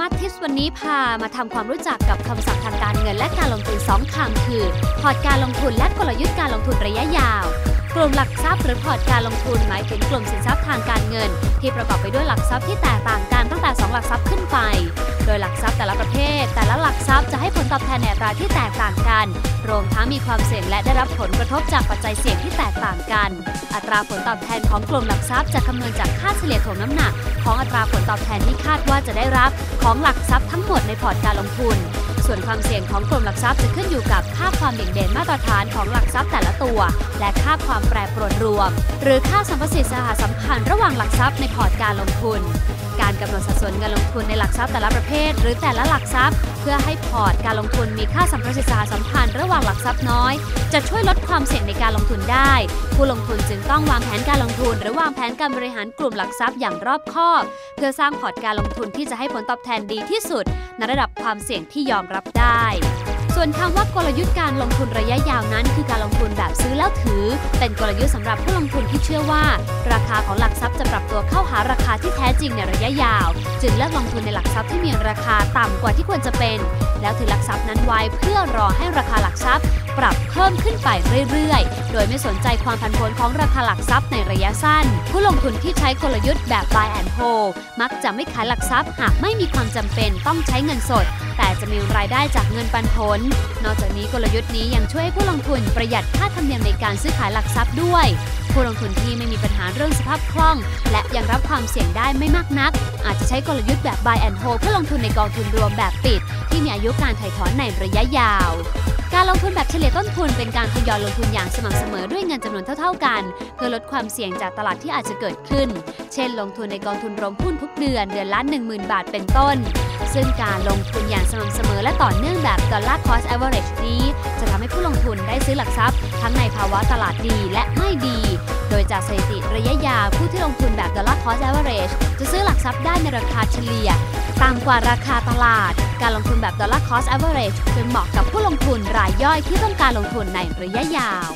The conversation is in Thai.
มาร์ททิปวันนี้พามาทำความรู้จักกับคำศัพท์ทางการเงินและการลงทุน 2คำคือ พอร์ตการลงทุนและกลยุทธ์การลงทุนระยะยาว กลุ่มหลักทรัพย์หรือพอร์ตการลงทุนหมายถึงกลุ่มสินทรัพย์ทางการเงิน ที่ประกอบไปด้วยหลักทรัพย์ที่แตกต่างกันตั้งแต่ 2 หลักทรัพย์ขึ้นไป โดยหลักทรัพย์แต่ละประเภท แต่ละหลักทรัพย์จะให้ผลตอบแทนในอัตราที่แตกต่างกัน รวมทั้งมีความเสี่ยงและได้รับผลกระทบจากปัจจัยเสี่ยงที่แตกต่างกัน อัตราผลตอบแทนของกลุ่มหลักทรัพย์จะคำนวณจากค่าเฉลี่ยถ่วงน้ำหนัก ของอัตราผลตอบแทนที่คาดว่าจะได้รับของหลักทรัพย์ทั้งหมดในพอร์ตการลงทุน ส่วนความเสี่ยงของกลุ่มหลักทรัพย์จะขึ้นอยู่กับค่าความเด่นเด่นมาตรฐานของหลักทรัพย์แต่ละตัว และค่าความแปรปรวนรวม หรือค่าสัมประสิทธิ์สหสัมพันธ์ระหว่างหลักทรัพย์ในพอร์ตการลงทุน การกำหนดสัดส่วนเงินลงทุนในหลักทรัพย์แต่ละประเภท หรือแต่ละหลักทรัพย์ เพื่อให้พอร์ตการลงทุนมีค่าสัมประสิทธิ์สัมพันธ์ระหว่างหลักทรัพย์น้อย จะช่วยลดความเสี่ยงในการลงทุนได้ ผู้ลงทุนจึงต้องวางแผนการลงทุน หรือวางแผนการบริหารกลุ่มหลักทรัพย์อย่างรอบคอบ เพื่อสร้างพอร์ตการลงทุนที่จะให้ผลตอบแทนดีที่สุด ในระดับความเสี่ยงที่ยอมรับได้ วนคำว่ากลยุทธ์การลงทุนระยะยาวนั้น คือการลงทุนแบบซื้อแล้วถือ เป็นกลยุทธ์สำหรับผู้ลงทุนที่เชื่อว่า ราคาของหลักทรัพย์จะปรับตัวเข้าหาราคาที่แท้จริงในระยะยาว จึงเลือกลงทุนในหลักทรัพย์ที่มีราคาต่ำกว่าที่ควรจะเป็น แล้วถือหลักทรัพย์นั้นไว้เพื่อรอให้ราคาหลักทรัพย์ พิ่มขึ้นไปเรื่อยๆ โดยไม่สนใจความผันผวนของราคาหลักทรัพย์ในระยะสั้น ผู้ลงทุนที่ใช้กลยุทธ์แบบ buy and hold มักจะไม่ขายหลักทรัพย์หากไม่มีความจำเป็นต้องใช้เงินสด แต่จะมีรายได้จากเงินปันผล นอกจากนี้กลยุทธ์นี้ยังช่วยให้ผู้ลงทุนประหยัดค่าธรรมเนียมในการซื้อขายหลักทรัพย์ด้วย ผู้ลงทุนที่ไม่มีปัญหาเรื่องสภาพคล่อง และยังรับความเสี่ยงได้ไม่มากนัก อาจจะใช้กลยุทธ์แบบ buy and hold เพื่อลงทุนในกองทุนรวมแบบปิด ที่มีอายุการถ่ายถอนในระยะยาว การลงทุนแบบเฉลี่ยต้นทุนเป็นการทยอยลงทุนอย่างสม่ำเสมอด้วยเงินจำนวนเท่า ๆกัน เพื่อลดความเสี่ยงจากตลาดที่อาจจะเกิดขึ้น เช่น ลงทุนในกองทุนรวมหุ้นทุกเดือนเดือนละ 10,000 บาทเป็นต้น ซึ่งการลงทุนอย่างสม่ำเสมอและต่อเนื่องแบบ dollar cost average นี้จะทำให้ผู้ลงทุนได้ซื้อหลักทรัพย์ ทั้งในภาวะตลาดดีและไม่ดี โดยจากสถิติระยะยาวผู้ที่ลงทุนแบบ dollar cost average จะซื้อหลักทรัพย์ได้ในราคาเฉลี่ยต่ำกว่าราคาตลาด การลงทุนแบบ dollar cost average จึงเหมาะกับผู้ลงทุนรายย่อยที่ต้องการลงทุนในระยะยาว